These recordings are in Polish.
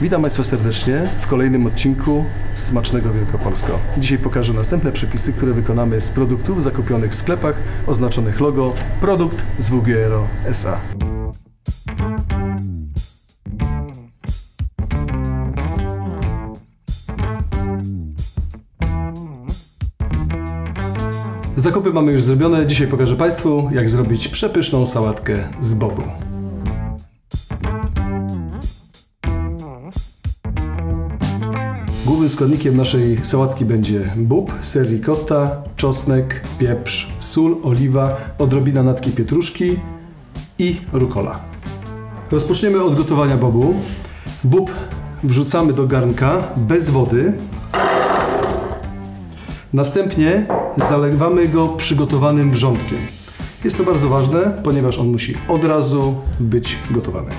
Witam Państwa serdecznie w kolejnym odcinku Smacznego Wielkopolsko. Dzisiaj pokażę następne przepisy, które wykonamy z produktów zakupionych w sklepach oznaczonych logo Produkt z WGRO SA. Zakupy mamy już zrobione. Dzisiaj pokażę Państwu, jak zrobić przepyszną sałatkę z bobu. Głównym składnikiem naszej sałatki będzie bób, ser ricotta, czosnek, pieprz, sól, oliwa, odrobina natki pietruszki i rukola. Rozpoczniemy od gotowania bobu. Bób wrzucamy do garnka bez wody. Następnie zalewamy go przygotowanym wrzątkiem. Jest to bardzo ważne, ponieważ on musi od razu być gotowany.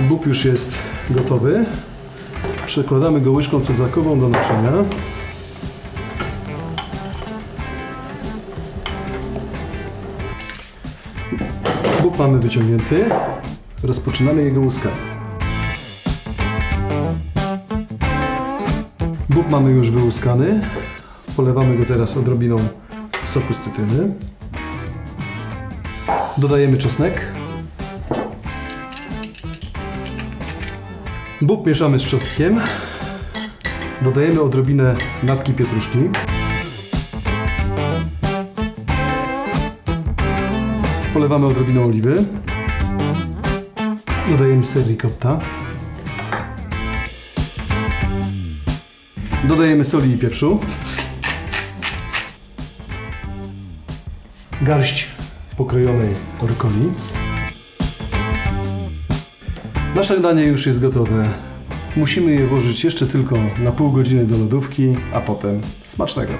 Bób już jest gotowy. Przekładamy go łyżką cezakową do naczynia. Bób mamy wyciągnięty. Rozpoczynamy jego łuskanie. Bób mamy już wyłuskany. Polewamy go teraz odrobiną soku z cytryny. Dodajemy czosnek. Bób mieszamy z czosnkiem. Dodajemy odrobinę natki pietruszki. Polewamy odrobiną oliwy. Dodajemy ser ricotta. Dodajemy soli i pieprzu. Garść pokrojonej rukoli. Nasze danie już jest gotowe. Musimy je włożyć jeszcze tylko na pół godziny do lodówki, a potem smacznego.